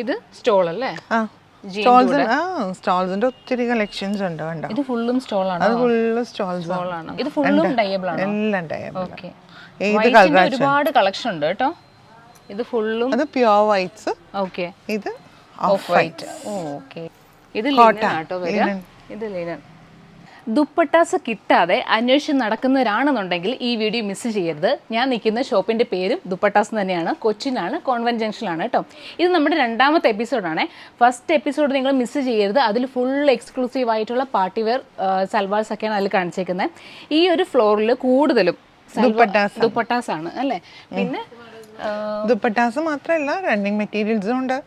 ഇത് സ്റ്റോൾ അല്ലേ? സ്റ്റോൾസിന്റെ ഒത്തിരി കളക്ഷൻസ് ഉണ്ട് കണ്ടോ? ഇത് ഫുള്ളും സ്റ്റോൾ ആണ്? അത് ഫുള്ള് സ്റ്റോൾസ് ആണ്. ഇത് ഫുള്ളും ഡയബിൾ ആണ്? എല്ലാം ടൈപ്പ് ഓക്കേ ഏത് വൈറ്റിന്റെ ഒരുപാട് കളക്ഷൻ ഉണ്ട് കേട്ടോ. ഇത് ഫുള്ളും അത് പ്യുവർ വൈറ്റ്സ് ഓക്കെ ഇത് ഓഫ് വൈറ്റ് ഓക്കെ ഇത് ലിനൻ ആട്ടോ വരിക. ഇത് ലിനൻ ദുപ്പട്ടാസ് കിട്ടാതെ അന്വേഷിച്ച് നടക്കുന്നവരാണെന്നുണ്ടെങ്കിൽ ഈ വീഡിയോ മിസ് ചെയ്യരുത്. ഞാൻ നിൽക്കുന്ന ഷോപ്പിന്റെ പേരും ദുപ്പട്ടാസ് തന്നെയാണ്. കൊച്ചിനാണ് കോൺവെന്റ് ജംഗ്ഷനിലാണ് കേട്ടോ. ഇത് നമ്മുടെ രണ്ടാമത്തെ എപ്പിസോഡാണ് ഫസ്റ്റ് എപ്പിസോഡ് നിങ്ങൾ മിസ് ചെയ്യരുത്. അതിൽ ഫുൾ എക്സ്ക്ലൂസീവ് ആയിട്ടുള്ള പാർട്ടി വെയർ സൽവാർസ് ഒക്കെയാണ് അതിൽ കാണിച്ചേക്കുന്നത് ഈ ഒരു ഫ്ലോറിൽ കൂടുതലും ദുപ്പട്ടാസ് ദുപ്പട്ടാസ് ആണ് അല്ലേ? പിന്നെ ദുപ്പട്ടാസ് മാത്രമല്ല റണ്ണിങ് മെറ്റീരിയൽസും ഉണ്ട്.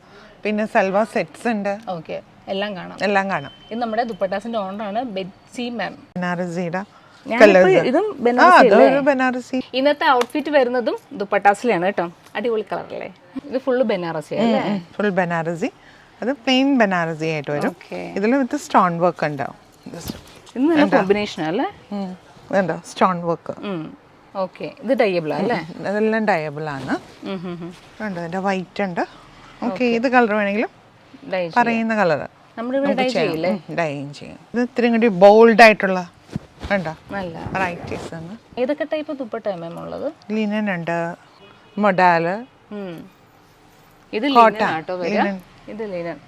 പിന്നെ സൽവാർ സെറ്റ്സ് ഉണ്ട്. ഓക്കെ. എല്ലാം കാണാം. എല്ലാം കാണാം. ഇത് നമ്മുടെ ദുപ്പട്ടാസിന്റെ ഓണറാണ് ബെറ്റ്സി മാം. ബനാറസിയുടെ ഇതും ബനാറസി ഇന്നത്തെ ഔട്ട്ഫിറ്റ് വരുന്നതും ദുപ്പട്ടാസിലാണ് കേട്ടോ. അടിപൊളി കളറല്ലേ ഇത് ഫുള്ള് ബനാറസി ഫുൾ ബനാറസി. അത് പ്ലെയിൻ ബനാറസി ആയിട്ട് വരും. ഇതിൽ വിത്ത് സ്റ്റോൺ വർക്ക് ഉണ്ടാവും. ഇത് നല്ല കോമ്പിനേഷൻ അല്ലേ? എന്താ സ്റ്റോൺ വർക്ക് ഓക്കെ ഇത് ഡയബിൾ അല്ലേ? അതെല്ലാം ഡയബിൾ ആണ്. ഉണ്ട് ഇതിന്റെ വൈറ്റ് ഉണ്ട്. ഓക്കെ ഏത് കളർ വേണമെങ്കിലും. പറയുന്ന കളർ ഡൈ ചെയ്യില്ലേ? ഡൈയും ചെയ്യും. ഇത് ഇത്രയും കൂടി ബോൾഡ് ആയിട്ടുള്ള കണ്ടോ? നല്ല. വെറൈറ്റീസ് ആണ്. ഏതൊക്കെ ടൈപ്പ് ദുപ്പട്ട മാം ഉള്ളത്? ലിനൻ ഉണ്ട്. മൊഡാൽ. ഇത് ലിനൻ ആട്ടോ വരിക. ഇത് ലിനൻ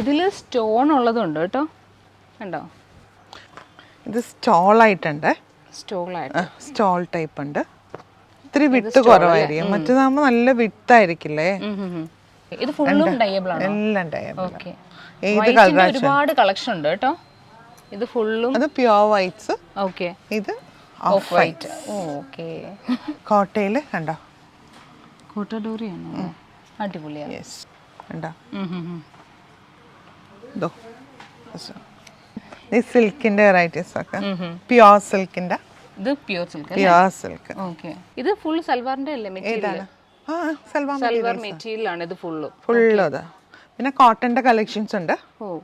ഇതിൽ സ്റ്റോൺ ഉള്ളതുണ്ട് കേട്ടോ. കണ്ടോ? ഇത് സ്റ്റോൾ ആയിട്ടുണ്ട്. സ്റ്റോൾ ടൈപ്പ് ഉണ്ട്. ഇത്തിരി വിട്ട് കുറവായിരിക്കും. മറ്റേതാകുമ്പോൾ നല്ല വിട്ടായിരിക്കില്ലേ? ഇത് ഫുള്ളും ഡയബിൾ ആണ്? എല്ലാം ഡയബിൾ ഓക്കെ ഒരുപാട് കളക്ഷൻ ഉണ്ട് കേട്ടോ. ഇത് ഫുള്ളും അത് പ്യുവർ വൈറ്റ്സ് ഓക്കെ ഇത് ഓഫ് വൈറ്റ് ഓക്കെ കോട്ടയിൽ കണ്ടോ? കോട്ട കോട്ടഡോറിയാണോ അടിപൊളിയാണ്. യെസ് കണ്ടോ. ഇതോ ഈ സിൽക്കിന്റെ വെറൈറ്റീസ് ഒക്കെ. പ്യുവർ സിൽക്കിന്റെ ഇത് pure silk pure silk okay ഇത് ഫുൾ സൽവാറിന്റെ അല്ലേ? മെറ്റീരിയൽ സൽവാർ മെറ്റീരിയലാണ് ഇത് ഫുള്ള് ഫുള്ള് അത്. പിന്നെ കോട്ടന്റെ കളക്ഷൻസ് ഉണ്ട്.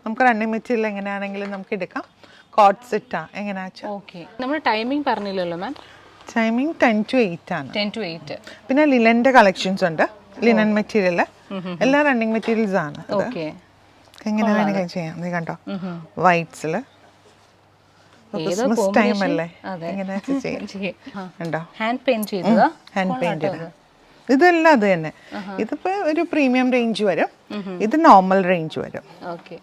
നമുക്ക് റണ്ണിങ് മെറ്റീരിയൽ എങ്ങനെയാണെങ്കിലും നമുക്ക് എടുക്കാം. കോട്ട് സെറ്റാ എങ്ങനെയാ ഓക്കെ നമ്മൾ ടൈമിംഗ് പറഞ്ഞില്ലല്ലോ ma'am timing ten to eight ആണ്. ടെൻ ടു എയ്റ്റ് പിന്നെ ലിനന്റെ കളക്ഷൻസ് ഉണ്ട്. ലിനൻ മെറ്റീരിയൽ എല്ലാ റണ്ണിങ് മെറ്റീരിയൽസ് ആണ്. ഓക്കെ എങ്ങനെ വേണമെങ്കിലും ചെയ്യാം. നീ കണ്ടോ? വൈറ്റ്സിൽ ക്രിസ്മസ് ടൈം അല്ലേ? എങ്ങനെയാ എങ്ങനെ ചെയ്യാം? ഹാൻഡ് പെയിന്റ് ചെയ്തതാ? ഹാൻഡ് പെയിന്റഡ് ഇതെല്ലാം അത് തന്നെ. ഇതിപ്പോ ഒരു പ്രീമിയം റേഞ്ച് വരും. ഇത് നോർമൽ റേഞ്ച് വരും. ഓക്കെ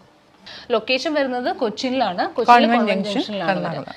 ലൊക്കേഷൻ വരുന്നത് കൊച്ചിയിലാണ് കൊച്ചിയിലെ ജംഗ്ഷനിലാണ് എറണാകുളം.